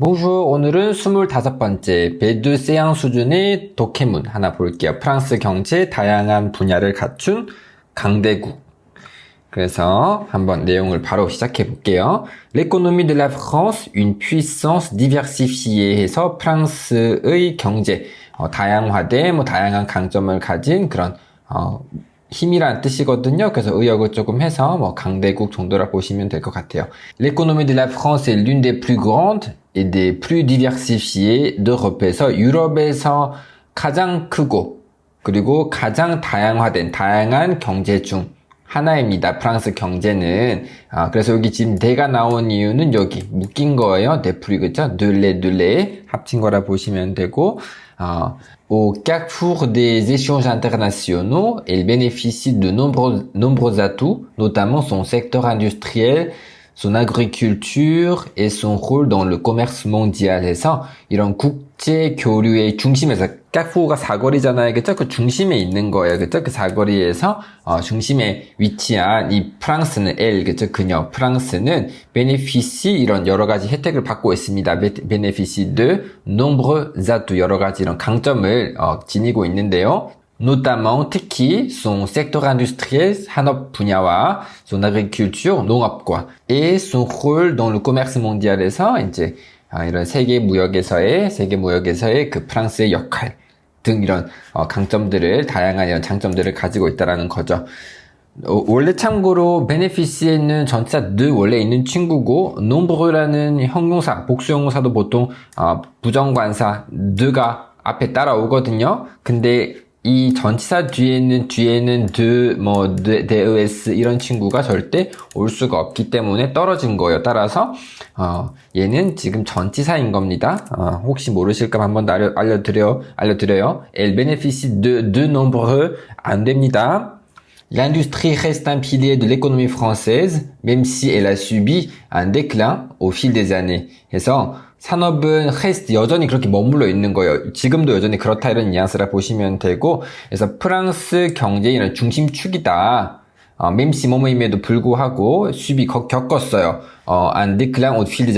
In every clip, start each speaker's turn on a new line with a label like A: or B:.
A: Bonjour. 오늘은 25번째 베드 세양 수준의 독해문 하나 볼게요. 프랑스 경제 다양한 분야를 갖춘 강대국. 그래서 한번 내용을 바로 시작해 볼게요. L'économie de la France, une puissance diversifiée 해서 프랑스의 경제, 어, 다양화된 뭐 다양한 강점을 가진 그런 어, 힘이란 뜻이거든요. 그래서 의역을 조금 해서 뭐 강대국 정도라 보시면 될 것 같아요. L'économie de la France est l'une des plus grandes et des plus diversifiées d'Europe에서 유럽에서 가장 크고 그리고 가장 다양화된 다양한 경제 중 하나입니다. 프랑스 경제는 아, 그래서 여기 지금 대가 나온 이유는 여기 묶인 거예요. 네프리 그죠? 들레 들레 합친 거라 보시면 되고 어, au carrefour des échanges internationaux, elle bénéficie de nombreux, nombreux atouts, notamment son secteur industriel, son agriculture et son rôle dans le commerce mondial 해서 이런 국 제 교류의 중심에서 까푸가 사거리잖아요. 그쵸? 그 중심에 있는 거예요. 그쵸? 그 사거리에서 어, 중심에 위치한 이 프랑스는 L, 그쵸? 그녀 프랑스는 베네피시 이런 여러 가지 혜택을 받고 있습니다. 베네피시 de nombreux atouts 여러 가지 이런 강점을 어, 지니고 있는데요. notamment 특히 son secteur industriel 산업 분야와 son agriculture 농업과 et son rôle dans le commerce mondial에서 이제 아, 이런 세계 무역에서의 세계 무역에서의 그 프랑스의 역할 등 이런 어, 강점들을 다양한 이런 장점들을 가지고 있다라는 거죠. 어, 원래 참고로 베네피스에는 전치사 느 원래 있는 친구고 nombreu라는 형용사 복수 형용사도 보통 어, 부정관사 느가 앞에 따라오거든요. 근데 이 전치사 뒤에는 뒤에는 드, 뭐, 드, 데으스 이런 친구가 절대 올 수가 없기 때문에 떨어진 거예요. 따라서 어, 얘는 지금 전치사인 겁니다. 어, 혹시 모르실까 한번 알려, 알려드려 알려드려요. El bénéficie de de nombreux 안 됩니다. L'industrie reste un pilier de l'économie française, même si elle a subi un déclin au fil des années. 해서 산업은 reste 여전히 그렇게 머물러 있는 거예요. 지금도 여전히 그렇다 이런 뉘앙스라 보시면 되고, 그래서 프랑스 경제의 중심축이다. 어, 맴시 뭐뭐임에도 불구하고 수비 겪었어요. 어, 안 des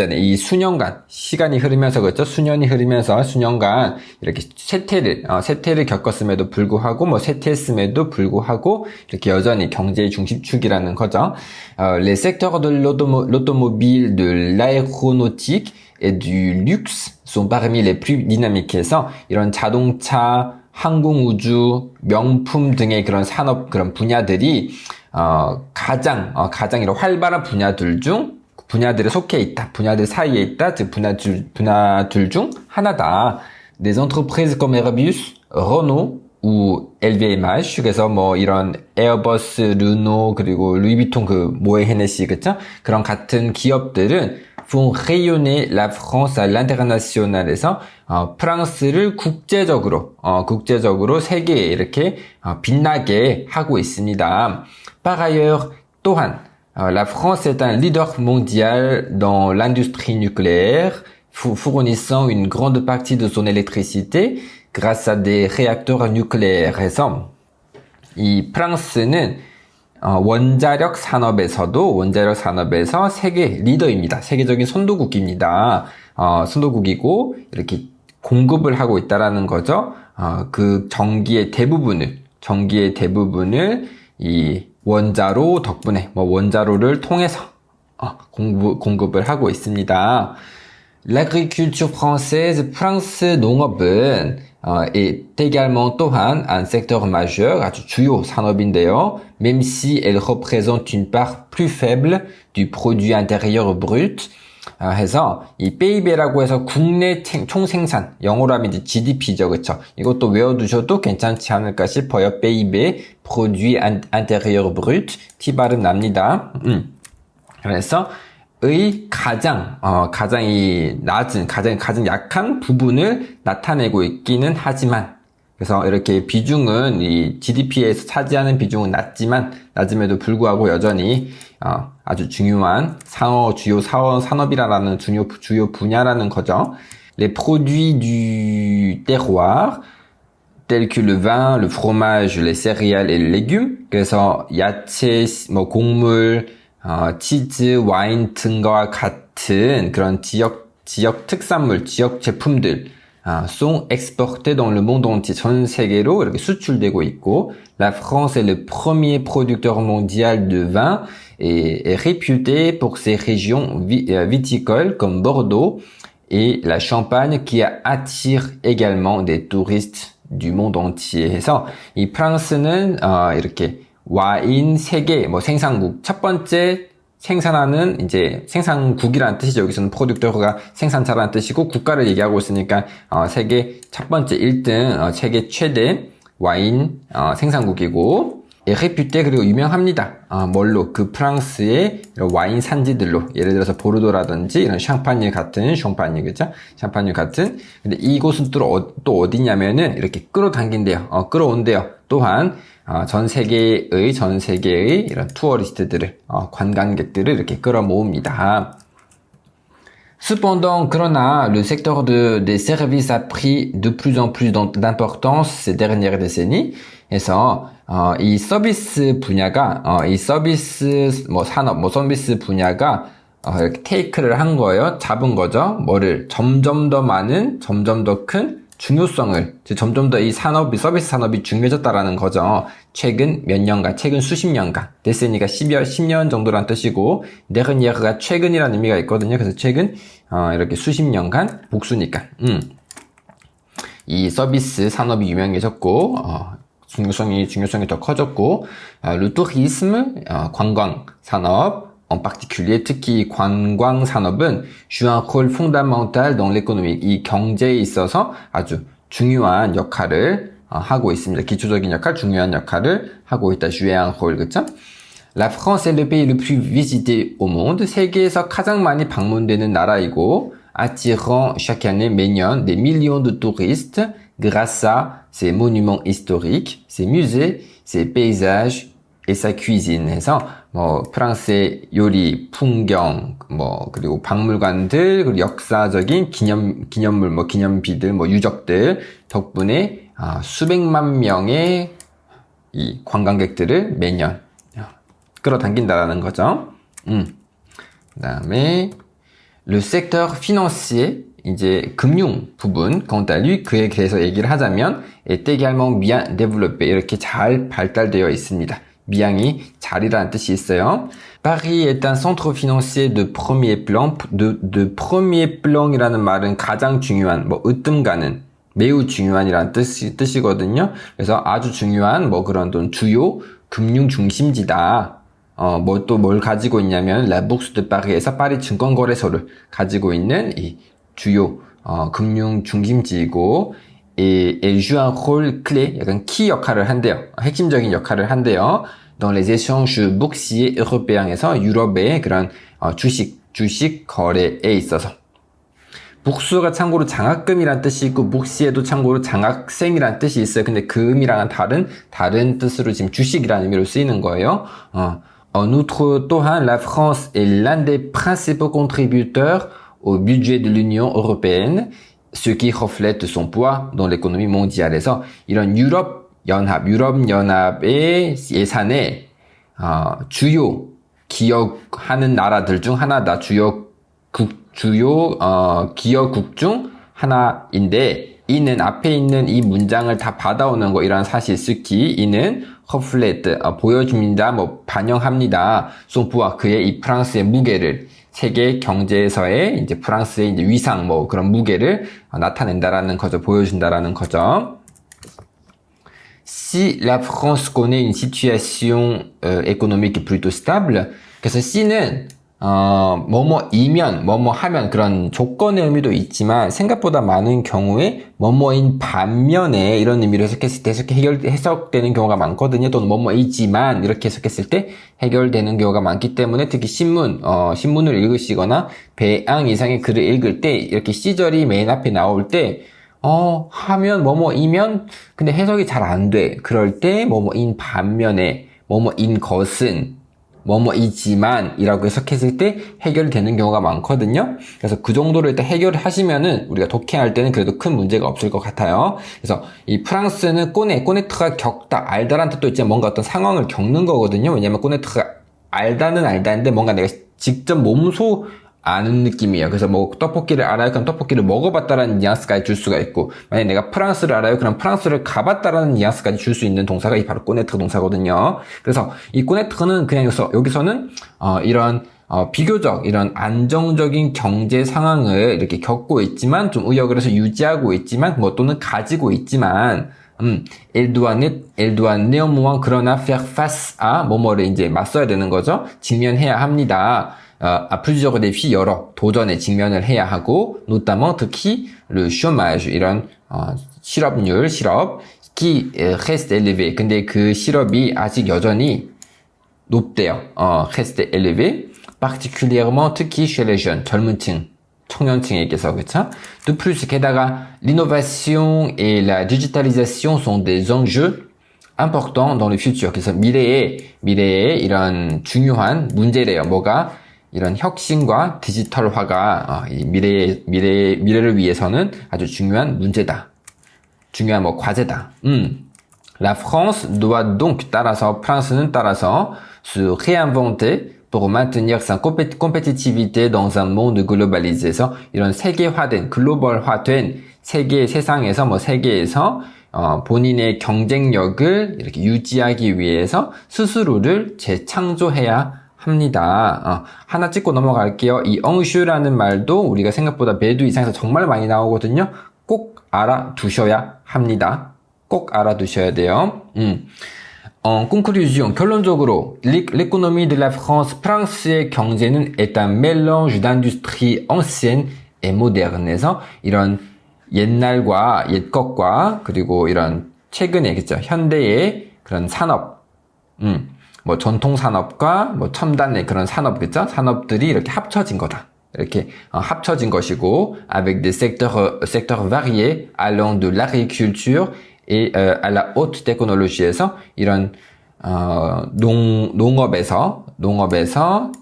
A: années. 이 수년간 시간이 흐르면서 그렇죠. 수년이 흐르면서 수년간 이렇게 쇠퇴를 어, 쇠퇴를 겪었음에도 불구하고 뭐 쇠퇴했음에도 불구하고 이렇게 여전히 경제의 중심축이라는 거죠. 어, les secteurs de l'automobile, de l'aéronautique et du luxe sont parmi les plus dynamiques 해서 이런 자동차, 항공 우주, 명품 등의 그런 산업 그런 분야들이 어, 가장 어, 가장 이런 활발한 분야들 중 분야들에 속해 있다. 분야들 사이에 있다. 즉 분야들 분야들 중 하나다. Des entreprises comme Airbus, Renault ou LVMH 그래서 뭐 이런 에어버스, 르노 그리고 루이비통 그 모에 헤네시 그쵸? 그런 같은 기업들은 font rayonner la France à l'international에서 어, 프랑스를 국제적으로 어, 국제적으로 세계에 이렇게 어, 빛나게 하고 있습니다. Par ailleurs, 또한 la France est un leader mondial dans l'industrie nucléaire, fournissant une grande partie de son électricité grâce à des réacteurs nucléaires. 해서 이 프랑스는 어, 원자력 산업에서도 원자력 산업에서 세계 리더입니다. 세계적인 선도국입니다. 어, 선도국이고 이렇게 공급을 하고 있다라는 거죠. 어, 그 전기의 대부분을 전기의 대부분을 이 원자로 덕분에 뭐 원자로를 통해서 어, 공부, 공급을 하고 있습니다. L'agriculture française, 프랑스 농업은 어, est également 또한 un secteur majeur, 아주 주요 산업인데요. Même si elle représente une part plus faible du produit intérieur brut, 아, 해서 이 PIB라고 해서 국내 총생산 영어로 하면 이제 GDP죠, 그렇죠? 이것도 외워두셔도 괜찮지 않을까 싶어요. PIB, Produit Intérieur Brut, T 발음 납니다. 음. 그래서 의 가장 어, 가장 이 낮은 가장 가장 약한 부분을 나타내고 있기는 하지만 그래서 이렇게 비중은 이 GDP에서 차지하는 비중은 낮지만 낮음에도 불구하고 여전히 어, 아주 중요한 상어 주요 사원 산업이라는 주요 주요 분야라는 거죠. Les produits du terroir tels que le vin, le fromage, les céréales et les légumes. 그래서 야채, 뭐 곡물, 어, 치즈, 와인 등과 같은 그런 지역 지역 특산물, 지역 제품들 아, sont exportés dans le monde entier. 전 세계로 이렇게 수출되고 있고 La France est le premier producteur mondial de vin et est réputé pour ses régions vi- euh, viticoles comme Bordeaux et la Champagne qui attire également des touristes du monde entier. 해서 이 프랑스는 어, 이렇게 와인 세계 뭐 생산국 첫 번째 생산하는 이제 생산국이라는 뜻이죠. 여기서는 프로듀크터가 생산자라는 뜻이고 국가를 얘기하고 있으니까 어, 세계 첫 번째 1등 어, 세계 최대 와인 어, 생산국이고 예, 레퓨테 그리고 유명합니다. 아, 뭘로 그 프랑스의 와인 산지들로 예를 들어서 보르도라든지 이런 샹파뉴 같은 샹파뉴 그죠? 샹파뉴 같은 근데 이곳은 또, 어, 또 어디냐면은 이렇게 끌어당긴대요. 어, 끌어온대요. 또한 어, 전 세계의 전 세계의 이런 투어리스트들을 어, 관광객들을 이렇게 끌어모읍니다. Cependant, 그러나 le secteur de, des services a pris de plus en plus d'im- d'importance ces dernières décennies. 그래서 어, 이 서비스 분야가 어, 이 서비스 뭐 산업 뭐 서비스 분야가 어, 테이크를 한 거예요. 잡은 거죠. 뭐를 점점 더 많은 점점 더 큰 중요성을 즉 점점 더 이 산업이 서비스 산업이 중요해졌다라는 거죠. 최근 몇 년간, 최근 수십 년간, 데스니가 10여, 10년 정도란 뜻이고 데르니에르가 최근이라는 의미가 있거든요. 그래서 최근 어, 이렇게 수십 년간 복수니까. 음. 이 서비스 산업이 유명해졌고 어, 중요성이 중요성이 더 커졌고 어, tourisme 어, 관광 산업 en particulier 특히 관광 산업은 joue un rôle fondamental dans l'économie 이 경제에 있어서 아주 중요한 역할을 어, 하고 있습니다. 기초적인 역할, 중요한 역할을 하고 있다. jouer un rôle 그렇죠? La France est le pays le plus visité au monde. 세계에서 가장 많이 방문되는 나라이고 attirant chaque année 매년 des millions de touristes grâce à ses monuments historiques, ses musées, ses paysages cuisine 해서 뭐 프랑스의 요리, 풍경, 뭐 그리고 박물관들, 그리고 역사적인 기념 기념물, 뭐 기념비들, 뭐 유적들 덕분에 아, 수백만 명의 이 관광객들을 매년 끌어당긴다라는 거죠. 음. 그다음에 le secteur financier 이제 금융 부분 lui 그에 대해서 얘기를 하자면 est également bien développé 이렇게 잘 발달되어 있습니다. 미양이 잘이라는 뜻이 있어요. Paris est un centre financier de premier plan. de, de premier plan이라는 말은 가장 중요한 뭐 으뜸 가는 매우 중요한이라는 뜻이, 뜻이거든요. 그래서 아주 중요한 뭐 그런 돈 주요 금융 중심지다. 어, 뭐 또 뭘 가지고 있냐면 Bourse de Paris에서 파리 증권거래소를 가지고 있는 이 주요 어, 금융 중심지이고 et, et joue un rôle clé, 약간 키 역할을 한대요. 핵심적인 역할을 한대요. dans les échanges boursiers européens에서 유럽의 그런 어, 주식 주식 거래에 있어서 복수가 참고로 장학금이란 뜻이 있고 복시에도 참고로 장학생이란 뜻이 있어요. 근데 금이랑은 다른 다른 뜻으로 지금 주식이라는 의미로 쓰이는 거예요. 어. En outre, 또한 la France est l'un des principaux contributeurs au budget de l'Union européenne, ce qui reflète son poids dans l'économie mondiale에서 이런 유럽 연합, 유럽 연합의 예산에 어, 주요 기여하는 나라들 중 하나다. 주요 국, 주요 어, 기여국 중 하나인데 이는 앞에 있는 이 문장을 다 받아오는 거 이런 사실. 스키 이는 허플레트 어, 보여줍니다 뭐 반영합니다. 송프와 그의 이 프랑스의 무게를 세계 경제에서의 이제 프랑스의 이제 위상 뭐 그런 무게를 어, 나타낸다라는 거죠 보여준다라는 거죠. Si la France connaît une situation euh, économique plutôt stable, 그래서 C는 어, 뭐뭐이면, 뭐뭐 하면 그런 조건의 의미도 있지만 생각보다 많은 경우에 뭐뭐인 반면에 이런 의미로 해석했을 때 해석, 해결, 해석되는 경우가 많거든요. 또는 뭐뭐이지만 이렇게 해석했을 때 해결되는 경우가 많기 때문에 특히 신문, 어, 신문을 읽으시거나 배양 이상의 글을 읽을 때 이렇게 시절이 맨 앞에 나올 때 어, 하면 뭐뭐이면 근데 해석이 잘 안 돼. 그럴 때 뭐뭐인 반면에 뭐뭐인 것은 뭐뭐이지만 이라고 해석했을 때 해결되는 경우가 많거든요. 그래서 그 정도로 일단 해결을 하시면은 우리가 독해할 때는 그래도 큰 문제가 없을 것 같아요. 그래서 이 프랑스는 꼬네, 꼬네트가 겪다, 알다란 뜻도 있지만 뭔가 어떤 상황을 겪는 거거든요. 왜냐면 꼬네트가 알다는 알다인데 뭔가 내가 직접 몸소 아는 느낌이에요. 그래서 뭐 떡볶이를 알아요? 그럼 떡볶이를 먹어봤다라는 뉘앙스까지 줄 수가 있고 만약에 내가 프랑스를 알아요? 그럼 프랑스를 가봤다라는 뉘앙스까지 줄 수 있는 동사가 이 바로 꼬네트 동사거든요. 그래서 이 꼬네트는 그냥 여기서 여기서는 어, 이런 어, 비교적 이런 안정적인 경제 상황을 이렇게 겪고 있지만 좀 의역을 해서 유지하고 있지만 뭐 또는 가지고 있지만 음, elle doit néanmoins 그러나 face à 뭐뭐를 이제 맞서야 되는 거죠. 직면해야 합니다. 어, à plusieurs défis 여러 도전에 직면을 해야 하고 notamment 특히 le chômage 이런 어, 실업률 실업 qui euh, reste élevé. 근데 그 실업이 아직 여전히 높대요. 어, reste élevé. particulièrement 특히 chez les jeunes 젊은 층 청년층에게서 그쵸? De plus 게다가 l'innovation et la digitalisation sont des enjeux importants dans le futur. 그래서 미래에 미래에 이런 중요한 문제래요. 뭐가 이런 혁신과 디지털화가 어, 이 미래의 미래 미래를 위해서는 아주 중요한 문제다. 중요한 뭐 과제다. 음. La France doit donc 따라서 프랑스는 따라서 se réinventer pour maintenir sa compé- compétitivité dans un monde globalisé. 그래서 이런 세계화된 글로벌화된 세계 세상에서 뭐 세계에서 어, 본인의 경쟁력을 이렇게 유지하기 위해서 스스로를 재창조해야 합니다. 어, 하나 찍고 넘어갈게요. 이 엉슈라는 말도 우리가 생각보다 매두 이상에서 정말 많이 나오거든요. 꼭 알아두셔야 합니다. 꼭 알아두셔야 돼요. 음. 어, conclusion. 결론적으로, l'é- l'économie de la France, 프랑스의 경제는 est un mélange d'industrie ancienne et moderne. 에서 이런 옛날과 옛 것과 그리고 이런 최근에 그죠 현대의 그런 산업, 음, 뭐 전통 산업과 뭐 첨단의 그런 산업 그죠 산업들이 이렇게 합쳐진 거다. 이렇게 어, 합쳐진 것이고 avec des secteurs secteurs variés allant de l'agriculture et euh, à la haute technologie에서 이런 어, 농 농업에서 농업에서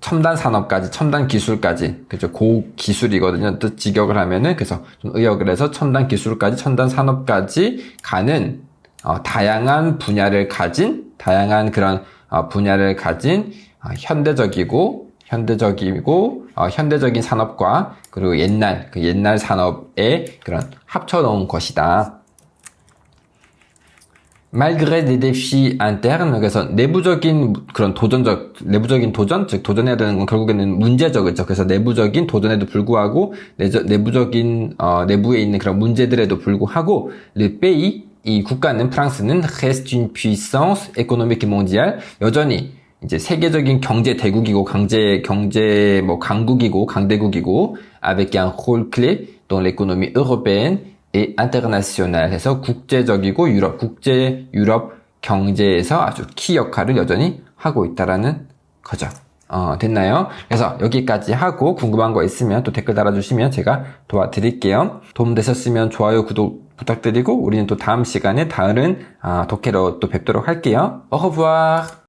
A: 첨단 산업까지, 첨단 기술까지, 그죠? 고 기술이거든요. 뜻 직역을 하면은, 그래서 좀 의역을 해서 첨단 기술까지, 첨단 산업까지 가는, 어, 다양한 분야를 가진, 다양한 그런, 어, 분야를 가진, 어, 현대적이고, 현대적이고, 어, 현대적인 산업과, 그리고 옛날, 그 옛날 산업의 그런 합쳐 놓은 것이다. malgré des défis internes 그래서 내부적인 그런 도전적 내부적인 도전 즉 도전해야 되는 건 결국에는 문제죠 그렇죠 그래서 내부적인 도전에도 불구하고 내부적인 어, 내부에 있는 그런 문제들에도 불구하고 le pays 이 국가는 프랑스는 reste une puissance économique mondiale 여전히 이제 세계적인 경제 대국이고 강제 경제 뭐 강국이고 강대국이고 avec un rôle clé dans l'économie européenne et international 해서 국제적이고 유럽 국제 유럽 경제에서 아주 키 역할을 여전히 하고 있다라는 거죠. 어, 됐나요? 그래서 여기까지 하고 궁금한 거 있으면 또 댓글 달아주시면 제가 도와드릴게요. 도움 되셨으면 좋아요, 구독 부탁드리고 우리는 또 다음 시간에 다른 아, 독해로 또 뵙도록 할게요. Revoir.